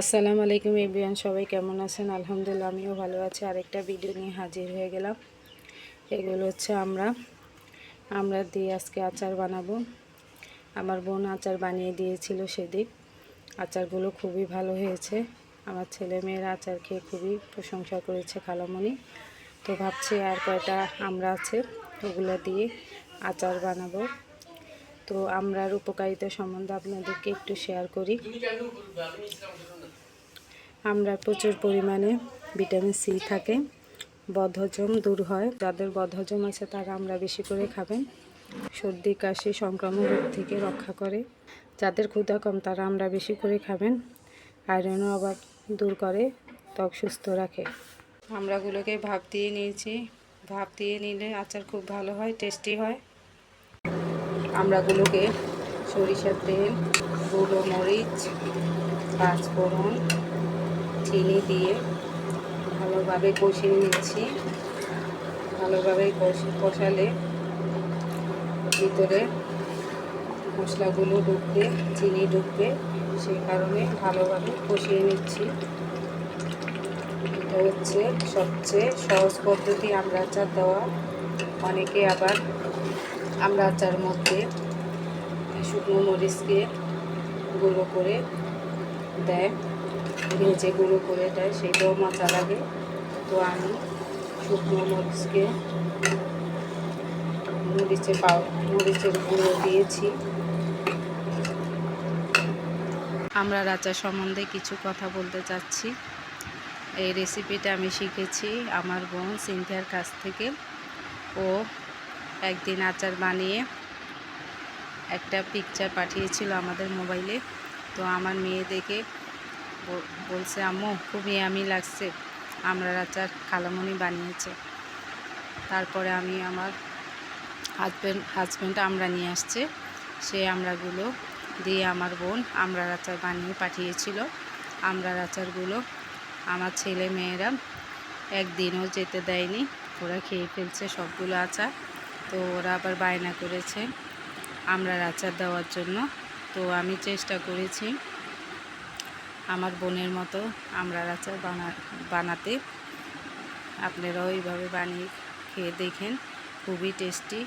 আসসালামু আলাইকুম এভরিওয়ান, সবাই কেমন আছেন? আলহামদুলিল্লাহ, আমিও ভালো আছি। আরেকটা ভিডিও নিয়ে হাজির হয়ে গেলাম। এগুলো হচ্ছে আমরা আমরা দিয়ে আজকে আচার বানাবো। আমার বোন আচার বানিয়ে দিয়েছিল সেদিক আচারগুলো খুবই ভালো হয়েছে। আমার ছেলে মেয়েরা আচার খেয়ে খুবই প্রশংসা করেছে খালামণি। তো ভাবছি আর কয়টা আমরা আছে, ওগুলো দিয়ে আচার বানাবো। তো আমরার উপকারিতা সম্বন্ধে আপনাদেরকে একটু শেয়ার করি। আমরা প্রচুর পরিমাণে ভিটামিন সি থাকে, বদহজম দূর হয়। যাদের বদহজম আছে তারা আমরা বেশি করে খাবেন। সর্দি, কাশি সংক্রমণ রোগ থেকে রক্ষা করে। যাদের ক্ষুধা কম তারা আমরা বেশি করে খাবেন। আয়রনের অভাব দূর করে, ত্বক সুস্থ রাখে। আমরাগুলোকে ভাপ দিয়ে নিয়েছি। ভাপ দিয়ে নিলে আচার খুব ভালো হয় টেস্টি হয়। আমরাগুলোকে সরিষার তেল, গুঁড়ো মরিচ, পাঁচফোড়ন, চিনি দিয়ে ভালোভাবে কষিয়ে নিচ্ছি। ভালোভাবে কষি কষালে ভিতরে মশলাগুলো ঢুকবে, চিনি ঢুকবে সেই কারণে ভালোভাবে কষিয়ে নিচ্ছি। এটা হচ্ছে সবচেয়ে সহজ পদ্ধতি আমরা আচার দেওয়া। অনেকে আবার আমরা আচার মধ্যে শুকনো মরিচকে গুঁড়ো করে দেয়। ভেজে গুঁড়ো করে দেয় সেইটাও মজা লাগে। তো আমি শুকনো মরিচকে মরিচের পাউ মরিচের গুঁড়ো দিয়েছি। আমরা রাচা সম্বন্ধে কিছু কথা বলতে চাচ্ছি। এই রেসিপিটা আমি শিখেছি আমার বোন সিনথিয়ার কাছ থেকে। ও একদিন আচার বানিয়ে একটা পিকচার পাঠিয়েছিল আমাদের মোবাইলে তো আমার মেয়ে দেখে বলছে, আম্মু খুবই আমি লাগছে। আমরা আচার খালামণি বানিয়েছে। তারপরে আমি আমার হাজব্যান্ড হাজব্যান্ড আমরা নিয়ে আসছে। সে আমরাগুলো দিয়ে আমার বোন আমরার আচার বানিয়ে পাঠিয়েছিল। আমরার আচারগুলো আমার ছেলে মেয়েরা একদিনও যেতে দেয়নি। ওরা খেয়ে ফেলছে সবগুলো আচার। তো ওরা আবার বায়না করেছে আমরা আচার দেওয়ার জন্য। তো আমি চেষ্টা করেছি আমার বোনের মতো আমরা আচার বানা, বানাতে। আপনারাও এইভাবে বানিয়ে খেয়ে দেখেন, খুবই টেস্টি